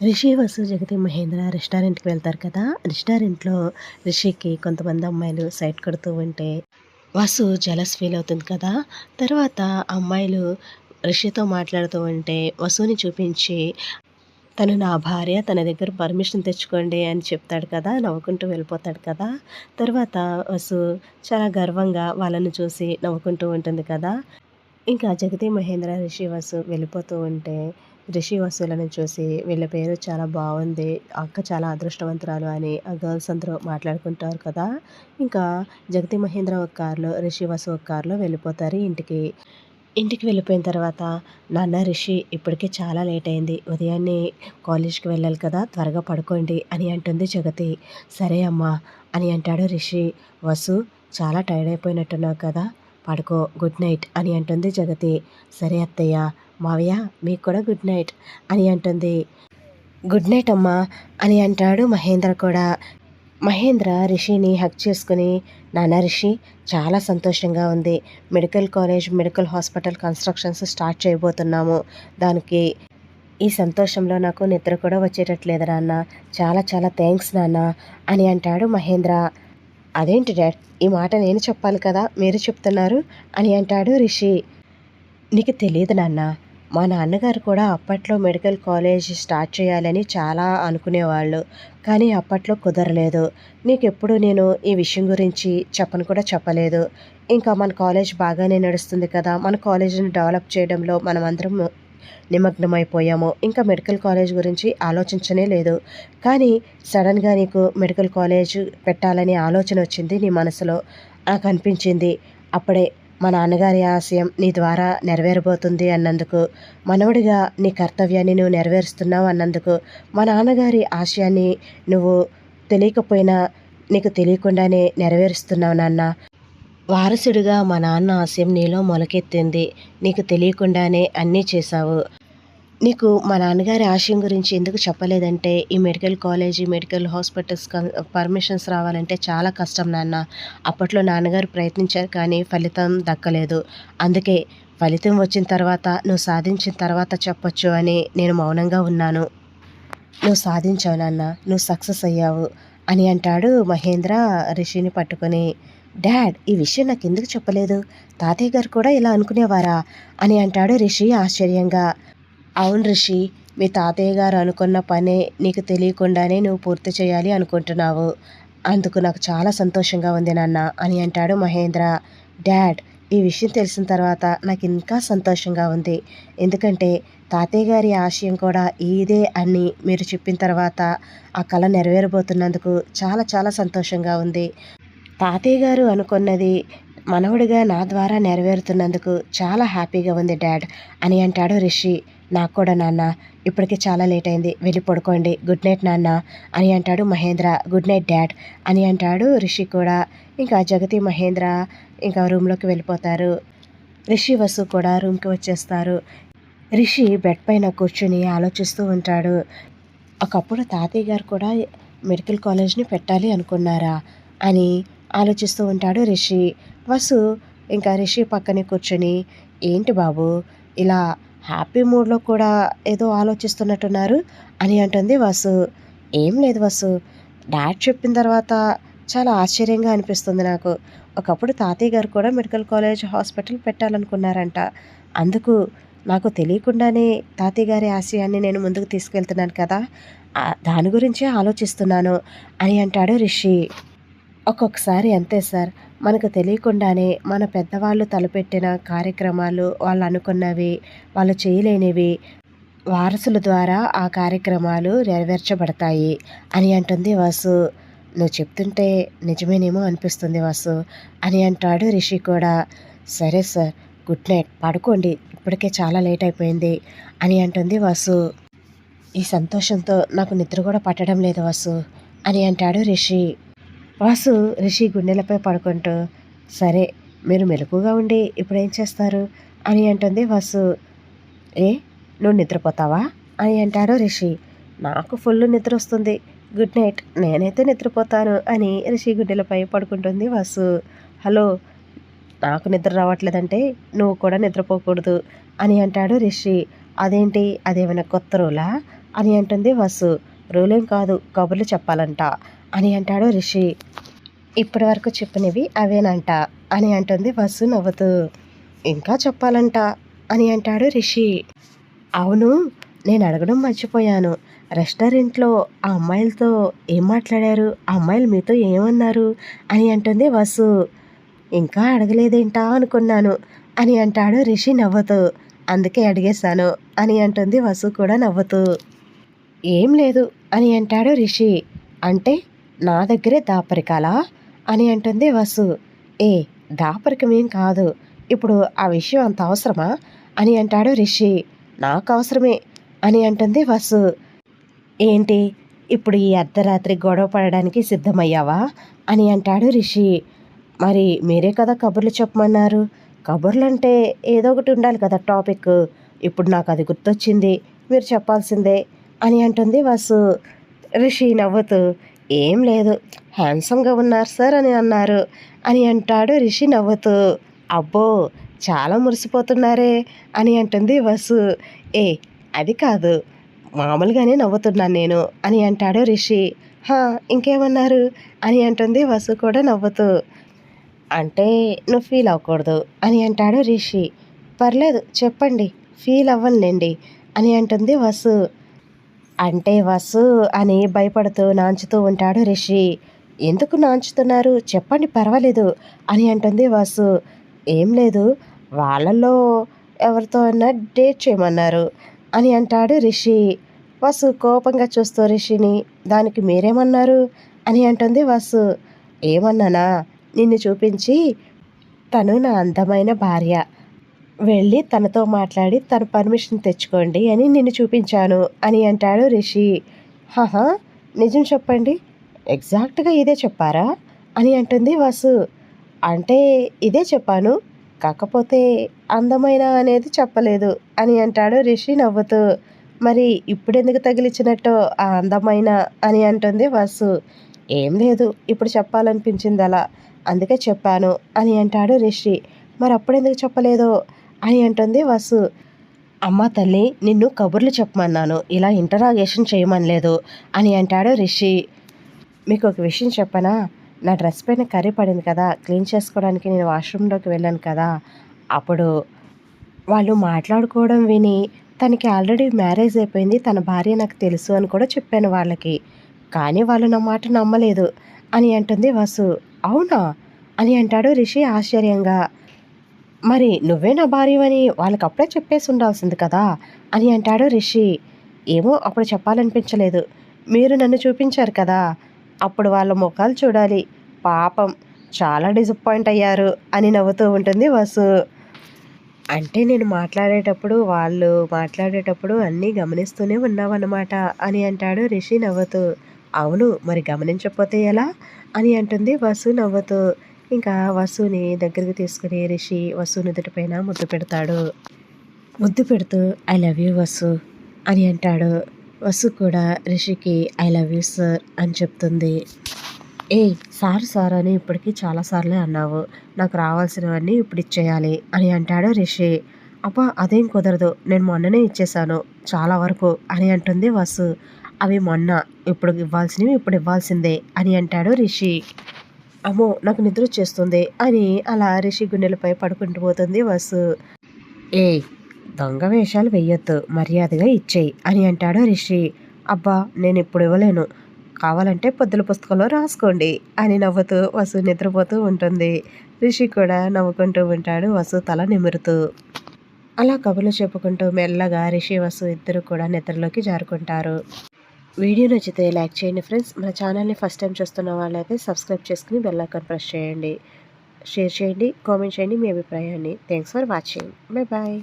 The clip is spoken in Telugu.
రిషి వసు జగతి మహేంద్ర రెస్టారెంట్కి వెళ్తారు కదా? రెస్టారెంట్లో రిషికి కొంతమంది అమ్మాయిలు సైట్ కొడుతూ ఉంటే వసు జలస్ ఫీల్ అవుతుంది కదా? తర్వాత అమ్మాయిలు రిషితో మాట్లాడుతూ ఉంటే వసుని చూపించి తను నా భార్య తన దగ్గర పర్మిషన్ తెచ్చుకోండి అని చెప్తాడు కదా? నవ్వుకుంటూ వెళ్ళిపోతాడు కదా? తర్వాత వసు చాలా గర్వంగా వాళ్ళని చూసి నవ్వుకుంటూ ఉంటుంది కదా? ఇంకా జగతి మహేంద్ర రిషి వసు వెళ్ళిపోతూ ఉంటే రిషి వసులను చూసి వీళ్ళ పేరు చాలా బాగుంది అక్క చాలా అదృష్టవంతురాలు అని ఆ గర్ల్స్ అందరూ మాట్లాడుకుంటారు కదా. ఇంకా జగతి మహేంద్ర ఒక కారులో రిషి వసు ఒక కారులో వెళ్ళిపోతారు ఇంటికి. ఇంటికి వెళ్ళిపోయిన తర్వాత నాన్న రిషి ఇప్పటికే చాలా లేట్ అయింది. ఉదయాన్నే కాలేజ్కి వెళ్ళాలి కదా త్వరగా పడుకోండి అని అంటుంది జగతి. సరే అమ్మా అని అంటాడు రిషి. వసు చాలా టైర్డ్ అయిపోయినట్టున్నావు కదా పడుకో గుడ్ నైట్ అని అంటుంది జగతి. సరే అత్తయ్య మావయ్య మీకు కూడా గుడ్ నైట్ అని అంటుంది. గుడ్ నైట్ అమ్మా అని అంటాడు మహేంద్ర కూడా. మహేంద్ర రిషిని హక్ చేసుకుని నాన్న రిషి చాలా సంతోషంగా ఉంది. Medical college medical hospital constructions start చేయబోతున్నాము. దానికి ఈ సంతోషంలో నాకు నిద్ర కూడా వచ్చేటట్లేదు నాన్న. చాలా చాలా థ్యాంక్స్ నాన్న అని అంటాడు మహేంద్ర. అదేంటి డాడ్? ఈ మాట నేను చెప్పాలి కదా మీరు చెప్తున్నారు అని అంటాడు రిషి. నీకు తెలియదు నాన్న మా నాన్నగారు కూడా అప్పట్లో మెడికల్ కాలేజ్ స్టార్ట్ చేయాలని చాలా అనుకునేవాళ్ళు కానీ అప్పట్లో కుదరలేదు. నీకెప్పుడు నేను ఈ విషయం గురించి చెప్పను కూడా చెప్పలేదు. ఇంకా మన కాలేజ్ బాగానే నడుస్తుంది కదా మన కాలేజీని డెవలప్ చేయడంలో మనమందరం నిమగ్నమైపోయాము. ఇంకా మెడికల్ కాలేజ్ గురించి ఆలోచించనే లేదు. కానీ సడన్గా నీకు మెడికల్ కాలేజ్ పెట్టాలని ఆలోచన వచ్చింది నీ మనసులో. నాకు అనిపించింది. అప్పుడే మా నాన్నగారి ఆశయం నీ ద్వారా నెరవేరబోతుంది అన్నందుకు. మనవడిగా నీ కర్తవ్యాన్ని నువ్వు నెరవేరుస్తున్నావు అన్నందుకు. మా నాన్నగారి ఆశయాన్ని నువ్వు తెలియకపోయినా నీకు తెలియకుండానే నెరవేరుస్తున్నావు నాన్న. వారసుడిగా మా నాన్న ఆశయం నీలో మొలకెత్తింది. నీకు తెలియకుండానే అన్నీ చేశావు. నీకు మా నాన్నగారి ఆశయం గురించి ఎందుకు చెప్పలేదంటే ఈ medical college medical hospitals permissions రావాలంటే చాలా కష్టం నాన్న. అప్పట్లో నాన్నగారు ప్రయత్నించారు కానీ ఫలితం దక్కలేదు. అందుకే ఫలితం వచ్చిన తర్వాత నువ్వు సాధించిన తర్వాత చెప్పొచ్చు అని నేను మౌనంగా ఉన్నాను. నువ్వు సాధించావు నాన్న. నువ్వు సక్సెస్ అయ్యావు అని అంటాడు మహేంద్ర రిషిని పట్టుకొని. డాడ్ ఈ విషయం నాకు ఎందుకు చెప్పలేదు? తాతయ్య గారు కూడా ఇలా అనుకునేవారా? అని అంటాడు రిషి ఆశ్చర్యంగా. అవును రిషి మీ తాతయ్య గారు అనుకున్న పనే నీకు తెలియకుండానే నువ్వు పూర్తి చేయాలి అనుకుంటున్నావు. అందుకు నాకు చాలా సంతోషంగా ఉంది నాన్న అని అంటాడు మహేంద్ర. డాడ్ ఈ విషయం తెలిసిన తర్వాత నాకు ఇంకా సంతోషంగా ఉంది. ఎందుకంటే తాతయ్య గారి ఆశయం కూడా ఇదే అని మీరు చెప్పిన తర్వాత ఆ కళ నెరవేరబోతున్నందుకు చాలా చాలా సంతోషంగా ఉంది. తాతయ్య గారు అనుకున్నది మనవడిగా నా ద్వారా నెరవేరుతున్నందుకు చాలా హ్యాపీగా ఉంది డాడ్ అని అంటాడు రిషి. నాకు కూడా నాన్న ఇప్పటికి చాలా లేట్ అయింది వెళ్ళి పడుకోండి. గుడ్ నైట్ నాన్న అని అంటాడు మహేంద్ర. గుడ్ నైట్ డాడ్ అని అంటాడు రిషి కూడా. ఇంకా జగతి మహేంద్ర ఇంకా రూమ్లోకి వెళ్ళిపోతారు. రిషి వసు కూడా రూమ్కి వచ్చేస్తారు. రిషి బెడ్ పైన కూర్చుని ఆలోచిస్తూ ఉంటాడు. ఒకప్పుడు తాతయ్య గారు కూడా మెడికల్ కాలేజ్ని పెట్టాలి అనుకున్నారా అని ఆలోచిస్తూ ఉంటాడు రిషి. వసు ఇంకా రిషి పక్కనే కూర్చొని ఏంటి బాబు ఇలా హ్యాపీ మూడ్లో కూడా ఏదో ఆలోచిస్తున్నట్టున్నారు? అని అంటుంది వసు. ఏం లేదు వసు డాడ్ చెప్పిన తర్వాత చాలా ఆశ్చర్యంగా అనిపిస్తుంది నాకు. ఒకప్పుడు తాతయ్య గారు కూడా మెడికల్ కాలేజ్ హాస్పిటల్ పెట్టాలనుకున్నారంట. అందుకు నాకు తెలియకుండానే తాతయ్య గారి ఆశయాన్ని నేను ముందుకు తీసుకెళ్తున్నాను కదా దాని గురించే ఆలోచిస్తున్నాను అని అంటాడు రిషి. ఒక్కొక్కసారి అంతే సార్. మనకు తెలియకుండానే మన పెద్దవాళ్ళు తలపెట్టిన కార్యక్రమాలు వాళ్ళు అనుకున్నవి వాళ్ళు చేయలేనివి వారసుల ద్వారా ఆ కార్యక్రమాలు నెరవేర్చబడతాయి అని అంటుంది వాసు. నువ్వు చెప్తుంటే నిజమేనేమో అనిపిస్తుంది వాసు అని అంటాడు రిషి కూడా. సరే సార్ గుడ్ నైట్. పడుకోండి. ఇప్పటికే చాలా లేట్ అయిపోయింది అని అంటుంది వాసు. ఈ సంతోషంతో నాకు నిద్ర కూడా పట్టడం లేదు వాసు అని అంటాడు రిషి. వాసు రిషి గుండెలపై పడుకుంటూ సరే మీరు మెలకుగా ఉండి ఇప్పుడు ఏం చేస్తారు? అని అంటుంది వాసు. ఏ నువ్వు నిద్రపోతావా? అని అంటాడు రిషి. నాకు ఫుల్ నిద్ర వస్తుంది. Good night. నేనైతే నిద్రపోతాను అని రిషి గుండెలపై పడుకుంటుంది వాసు. హలో నాకు నిద్ర రావట్లేదంటే నువ్వు కూడా నిద్రపోకూడదు అని అంటాడు రిషి. అదేంటి? అదేమైనా కొత్త రూలా? అని అంటుంది వసు. రూలేం కాదు. కబుర్లు చెప్పాలంట అని అంటాడు రిషి. ఇప్పటి వరకు చెప్పినవి అవేనంట. అని అంటుంది వసు నవ్వుతూ. ఇంకా చెప్పాలంట అని అంటాడు రిషి. అవును నేను అడగడం మర్చిపోయాను. రెస్టారెంట్లో ఆ అమ్మాయిలతో ఏం మాట్లాడారు? ఆ అమ్మాయిలు మీతో ఏమన్నారు? అని అంటుంది వసు. ఇంకా అడగలేదేంటా అనుకున్నాను అని అంటాడు రిషి నవ్వుతూ. అందుకే అడిగేశాను అని అంటుంది వసు కూడా నవ్వుతూ. ఏం లేదు అని అంటాడు రిషి. అంటే నా దగ్గరే దాపరికాలా? అని అంటుంది వసు. ఏ దాపరికమేం కాదు. ఇప్పుడు ఆ విషయం అంత అవసరమా? అని అంటాడు రిషి. నాకు అవసరమే అని అంటుంది వసు. ఏంటి? ఇప్పుడు ఈ అర్ధరాత్రి గొడవ పడడానికి సిద్ధమయ్యావా? అని అంటాడు రిషి. మరి మీరే కదా కబుర్లు చెప్పమన్నారు. కబుర్లు అంటే ఏదో ఒకటి ఉండాలి కదా టాపిక్. ఇప్పుడు నాకు అది గుర్తొచ్చింది మీరు చెప్పాల్సిందే అని అంటుంది వసు. రిషి నవ్వుతూ ఏం లేదు హ్యాండ్సమ్గా ఉన్నారు సార్ అని అన్నారు. అని అంటాడు రిషి నవ్వుతూ. అబ్బో చాలా మురిసిపోతున్నారే అని అంటుంది వసు. ఏ అది కాదు మామూలుగానే నవ్వుతున్నాను నేను అని అంటాడు రిషి. హా ఇంకేమన్నారు? అని అంటుంది వసు కూడా నవ్వుతూ. అంటే నువ్వు ఫీల్ అవ్వకూడదు అని అంటాడు రిషి. పర్లేదు చెప్పండి ఫీల్ అవ్వనులేండి అని అంటుంది వసు. అంటే వసు అని భయపడుతూ నాంచుతూ ఉంటాడు రిషి. ఎందుకు నాంచుతున్నారు? చెప్పండి పర్వాలేదు అని అంటుంది వాసు. ఏం లేదు వాళ్ళలో ఎవరితో అన్నా డేట్ చేయమన్నారు అని అంటాడు రిషి. వాసు కోపంగా చూస్తూ రిషిని దానికి మీరేమన్నారు? అని అంటుంది వాసు. ఏమన్నానా? నిన్ను చూపించి తను నా అందమైన భార్య. వెళ్ళి తనతో మాట్లాడి తన పర్మిషన్ తెచ్చుకోండి అని నిన్ను చూపించాను అని అంటాడు రిషి. హహా నిజం చెప్పండి. ఎగ్జాక్ట్గా ఇదే చెప్పారా? అని అంటుంది వాసు. అంటే ఇదే చెప్పాను. కాకపోతే అందమైన అనేది చెప్పలేదు అని అంటాడు రిషి నవ్వుతూ. మరి ఇప్పుడెందుకు తగిలించినట్టు ఆ అందమైన అని అంటుంది వాసు. ఏం లేదు ఇప్పుడు చెప్పాలనిపించింది అలా అందుకే చెప్పాను అని అంటాడు రిషి. మరి అప్పుడెందుకు చెప్పలేదో అని అంటుంది వాసు. అమ్మ తల్లి నిన్ను కబుర్లు చెప్పమన్నాను. ఇలా ఇంటరాగేషన్ చేయమనలేదు అని అంటాడు రిషి. మీకు ఒక విషయం చెప్పనా? నా డ్రెస్ పైన కర్రీ పడింది కదా క్లీన్ చేసుకోవడానికి నేను వాష్రూమ్లోకి వెళ్ళాను కదా. అప్పుడు వాళ్ళు మాట్లాడుకోవడం విని తనకి ఆల్రెడీ మ్యారేజ్ అయిపోయింది తన భార్య నాకు తెలుసు అని కూడా చెప్పాను వాళ్ళకి. కానీ వాళ్ళు నా మాట నమ్మలేదు అని అంటుంది వసు. అవునా? అని అంటాడు రిషి ఆశ్చర్యంగా. మరి నువ్వే నా భార్యవని వాళ్ళకి అప్పుడే చెప్పేసి ఉండాల్సింది కదా అని అంటాడు రిషి. ఏమో అప్పుడు చెప్పాలనిపించలేదు. మీరు నన్ను చూపించారు కదా అప్పుడు వాళ్ళ ముఖాలు చూడాలి. పాపం చాలా డిసప్పాయింట్ అయ్యారు అని నవ్వుతూ ఉంటుంది వసు. అంటే నేను మాట్లాడేటప్పుడు వాళ్ళు మాట్లాడేటప్పుడు అన్నీ గమనిస్తూనే ఉన్నావన్నమాట అని అంటాడు రిషి నవ్వుతూ. అవును మరి గమనించకపోతే ఎలా? అని అంటుంది వసు నవ్వుతూ. ఇంకా వసుని దగ్గరికి తీసుకుని రిషి వసు నుదుటిపైన ముద్దు పెడతాడు. ముద్దు పెడుతూ ఐ లవ్ యూ వసు అని అంటాడు. వసు కూడా రిషికి ఐ లవ్ యూ సార్ అని చెప్తుంది. ఏ సార్ సార్ అని ఇప్పటికీ చాలాసార్లే అన్నావు. నాకు రావాల్సినవన్నీ ఇప్పుడు ఇచ్చేయాలి అని అంటాడు రిషి. అబ్బా అదేం కుదరదు. నేను మొన్ననే ఇచ్చేసాను చాలా వరకు అని అంటుంది వసు. అవి మొన్న. ఇప్పుడు ఇవ్వాల్సినవి ఇప్పుడు ఇవ్వాల్సిందే అని అంటాడు రిషి. అమ్మో నాకు నిద్ర వచ్చేస్తుంది అని అలా రిషి గుండెలపై పడుకుంటూ పోతుంది వసు. ఏ దొంగ వేషాలు వెయ్యొద్దు మర్యాదగా ఇచ్చేయి అని అంటాడు రిషి అబ్బా నేను ఇప్పుడు ఇవ్వలేను. కావాలంటే పొద్దుల పుస్తకంలో రాసుకోండి అని నవ్వుతూ వసు నిద్రపోతూ ఉంటుంది. రిషి కూడా నవ్వుకుంటూ ఉంటాడు వసు తల నిమురుతూ. అలా కబుర్లు చెప్పుకుంటూ మెల్లగా రిషి వసు ఇద్దరు కూడా నిద్రలోకి జారుకుంటారు. వీడియో నచ్చితే లైక్ చేయండి ఫ్రెండ్స్. మన ఛానల్ని ఫస్ట్ టైం చూస్తున్న వాళ్ళైతే సబ్స్క్రైబ్ చేసుకుని బెల్ ఐకాన్ ప్రెస్ చేయండి. షేర్ చేయండి కామెంట్ చేయండి మీ అభిప్రాయాన్ని. Thanks for watching. Bye bye.